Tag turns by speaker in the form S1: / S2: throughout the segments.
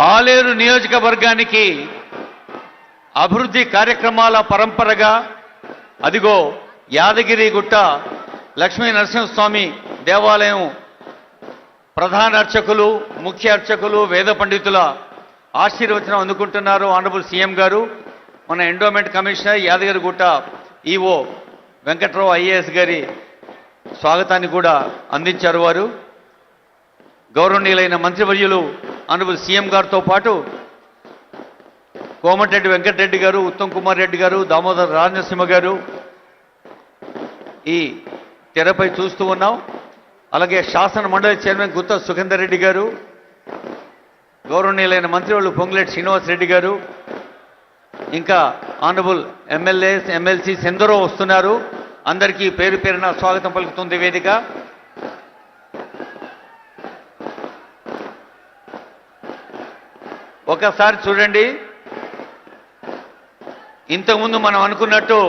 S1: ఆలేరు నియోజకవర్గానికి అభివృద్ధి కార్యక్రమాల పరంపరగా అదిగో యాదగిరి గుట్ట లక్ష్మీ నరసింహస్వామి దేవాలయం ప్రధాన అర్చకులు ముఖ్య అర్చకులు వేద పండితుల ఆశీర్వచనం అందుకుంటున్నారు. ఆనరబుల్ సీఎం గారు మన endowment commissioner Yadagirigutta EO Venkatrao IAS గారి స్వాగతాన్ని కూడా అందించారు వారు. గౌరవనీయులైన మంత్రివర్యులు ఆనరబుల్ సీఎం గారితో పాటు కోమటిరెడ్డి వెంకటరెడ్డి గారు ఉత్తమ్ కుమార్ రెడ్డి గారు దామోదర్ రాజనసింహ గారు ఈ తెరపై చూస్తూ ఉన్నాం. అలాగే శాసన మండలి చైర్మన్ గుత్త సుఖేందర్ రెడ్డి గారు గౌరవనీయులైన మంత్రివాళ్ళు పొంగులేటి శ్రీనివాస్ రెడ్డి గారు ఇంకా ఆనరబుల్ ఎమ్మెల్యేస్ ఎమ్మెల్సీస్ ఎందరో వస్తున్నారు. అందరికీ పేరు పేరున స్వాగతం పలుకుతుంది వేదిక. ఒకసారి చూడండి. ఇంతకుముందు మనం అనుకున్నట్టు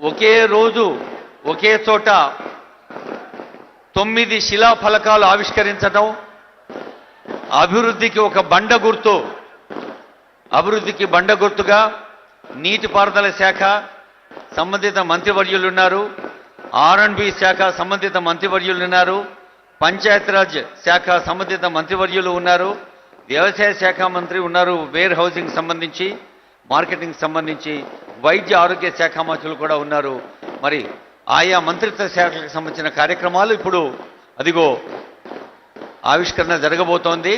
S1: ఒకే రోజు ఒకే చోట తొమ్మిది శిలా ఫలకాలు ఆవిష్కరించడం అభివృద్ధికి ఒక బండ గుర్తు అభివృద్ధికి బండ గుర్తుగా నీటిపారుదల శాఖ సంబంధిత మంత్రివర్యులున్నారు ఆర్ అండ్ బి శాఖ సంబంధిత మంత్రివర్యులున్నారు పంచాయతీరాజ్ శాఖ సంబంధిత మంత్రివర్యులు ఉన్నారు. వ్యవసాయ శాఖ మంత్రి ఉన్నారు వేర్ హౌసింగ్ సంబంధించి మార్కెటింగ్ సంబంధించి వైద్య ఆరోగ్య శాఖ మంత్రులు కూడా ఉన్నారు. మరి ఆయా మంత్రిత్వ శాఖలకు సంబంధించిన కార్యక్రమాలు ఇప్పుడు అదిగో ఆవిష్కరణ జరగబోతోంది.